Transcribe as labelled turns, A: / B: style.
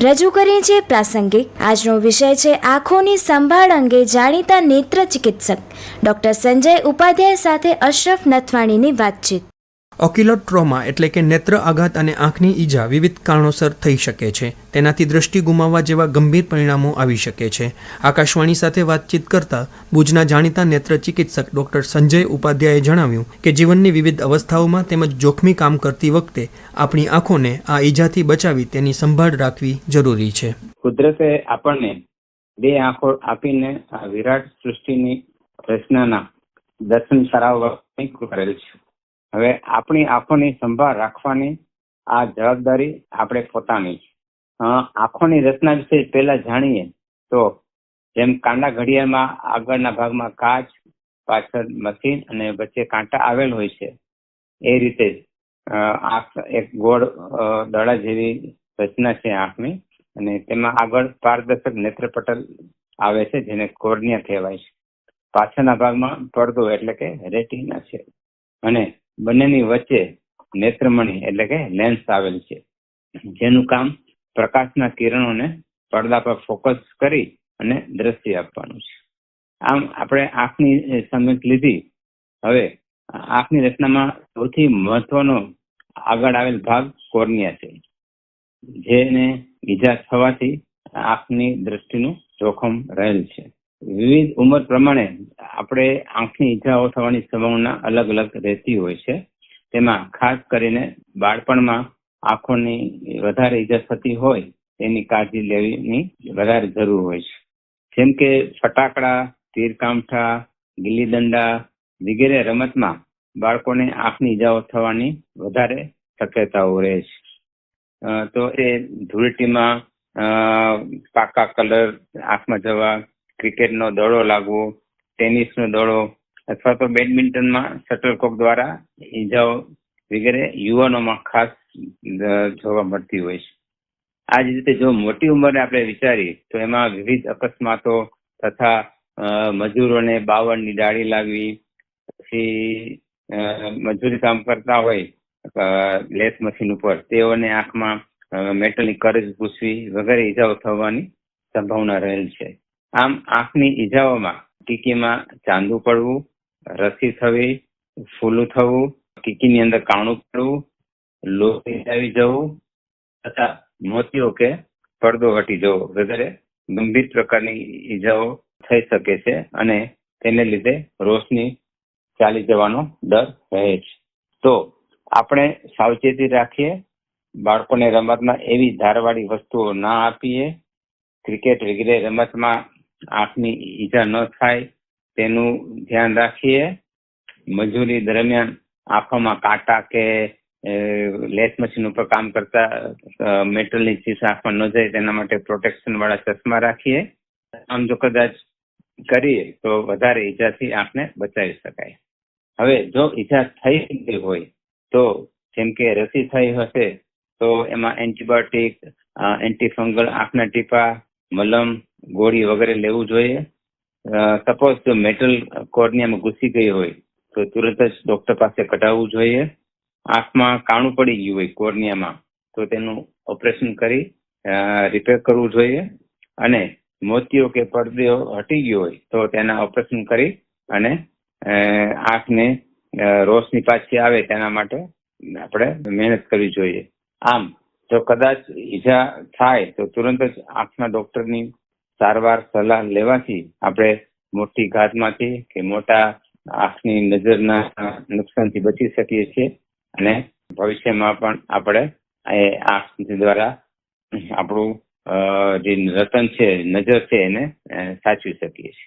A: રજૂ કરીએ છીએ પ્રાસંગિક. આજનો વિષય છે આંખોની સંભાળ અંગે જાણીતા નેત્ર ચિકિત્સક. ડૉક્ટર સંજય ઉપાધ્યાય સાથે અશરફ નથવાણીની વાતચીત.
B: ઓક્યુલર ટ્રોમા એટલે કે નેત્ર આઘાત અને આંખની ઈજા વિવિધ કારણોસર થઈ શકે છે. તેનાથી દૃષ્ટિ ગુમાવવા જેવા ગંભીર પરિણામો આવી શકે છે. આકાશવાણી સાથે વાતચીત કરતા ભુજના જાણીતા નેત્ર ચિકિત્સક ડૉક્ટર સંજય ઉપાધ્યાયે જણાવ્યું કે જીવનની વિવિધ અવસ્થાઓમાં તેમજ જોખમી કામ કરતી વખતે આપણી આંખોને આ ઈજાથી બચાવી તેની સંભાળ રાખવી જરૂરી છે.
C: કુદરતે આપણને બે આંખો આપીને વિરાટ સૃષ્ટિની રચનાના દર્શન કરાવવા કરેલ છે. હવે આપણી આંખોની સંભાળ રાખવાની આ જવાબદારી આપણે પોતાની આંખોની રચના વિશે પહેલા જાણીએ તો જેમ કાંડા ઘડિયાળમાં આગળના ભાગમાં કાચ, પાછળ મશીન અને વચ્ચે કાંટા આવેલ હોય છે. એ રીતે આંખ એક ગોળ દડા જેવી રચના છે આંખની અને તેમાં આગળ પારદર્શક નેત્રપટલ આવે છે જેને કોર્નિયા કહેવાય છે. પાછળના ભાગમાં પડદો એટલે કે રેટિના છે. અને બંનેની વચ્ચે નેત્રમણી એટલે કે લેન્સ આવેલ છે. જેનું કામ પ્રકાશના કિરણોને પડદા પર ફોકસ કરી અને દ્રશ્ય આપવાનું છે. આમ આપણે આંખની સમજ લીધી. હવે આંખની રચનામાં સૌથી મહત્વનો આગળ આવેલ ભાગ કોર્નિયા છે. જેને ઈજા થવાથી આંખની દ્રષ્ટિનું જોખમ રહેલ છે. વિવિધ ઉંમર પ્રમાણે આપણે આંખની ઈજાઓ થવાની સંભાવના અલગ અલગ રહેતી હોય છે. તેમાં ખાસ કરીને બાળપણમાં આંખોની વધારે ઈજા થતી હોય તેની કાળજી લેવીની વધારે જરૂર હોય છે. જેમ કે ફટાકડા, તીરકામઠા ગીલી દંડા વગેરે રમતમાં બાળકોને આંખની ઈજાઓ થવાની વધારે શક્યતાઓ રહે છે. તો એ ધૂળટીમાં પાકા કલર આંખમાં જવા ક્રિકેટનો દડો લાગવો, ટેનિસનો દડો અથવા તો બેડમિન્ટનમાં શટલકોક દ્વારા ઈજાઓ વગેરે યુવાનોમાં ખાસ જોવા મળતી હોય છે. આ જ રીતે જો મોટી ઉંમરે આપણે વિચારીએ, તો એમાં વિવિધ અકસ્માતો તથા મજૂરોને બાવળની ડાળી લાગવી, પછી મજૂરી કામ કરતા હોય લેસ મશીન ઉપર, તેઓને આંખમાં મેટલની કરજ પૂછવી વગેરે ઈજાઓ થવાની સંભાવના રહેલ છે. આમ આંખની ઈજાઓમાં કીકીમાં ચાંદુ પડવું, રસી થવી, ફૂલું થવું કીકીની અંદર કાણું પડવું, લોહી આવી જવું તથા મોતિયો કે પડદો હટી જવો વગેરે ગંભીર પ્રકારની ઈજાઓ થઈ શકે છે અને તેને લીધે રોશની ચાલી જવાનો ડર રહે છે. તો આપણે સાવચેતી રાખીએ, બાળકોને રમતમાં એવી ધારવાળી વસ્તુઓ ના આપીએ, ક્રિકેટ વગેરે રમતમાં આંખની ઈજા ન થાય તેનું ધ્યાન રાખીએ. મજૂરી દરમિયાન આંખોમાં કાંટા કે લેસ મશીન ઉપર કામ કરતા મેટલની ચીજ આંખમાં ન જાય તેના માટે પ્રોટેક્શન વાળા ચશ્મા રાખીએ. આમ જો કદાચ કરીએ તો વધારે ઈજાથી આંખને બચાવી શકાય. હવે જો ઈજા થઈ ગઈ હોય તો જેમ કે રસી થઈ હશે તો એમાં એન્ટીબાયોટિક એન્ટીફંગલ, આંખના ટીપા, મલમ ગોળી વગેરે લેવું જોઈએ. સપોઝ જો મેટલ કોર્નિયામાં ઘૂસી ગઈ હોય, તો તુરંત જ ડોક્ટર પાસે કઢાવવું જોઈએ. આંખમાં કાણું પડી ગયું હોય કોર્નિયામાં, તો તેનું ઓપરેશન કરી રિપેર કરવું જોઈએ. અને મોતિયો કે પડદો હટી ગયો હોય, તો તેના ઓપરેશન કરી અને આંખને રોશની પાછી આવે તેના માટે આપણે મહેનત કરવી જોઈએ. આમ, જો કદાચ ઈજા થાય, તો તુરંત જ આંખના ડોક્ટરની સારવાર સલાહ લેવાથી આપણે મોટી ઘાતમાંથી કે મોટા આંખની નજરના નુકસાનથી બચી શકીએ છીએ અને ભવિષ્યમાં પણ આપણે એ આંખ દ્વારા આપણું જે રતન છે, નજર છે એને સાચવી શકીએ છીએ.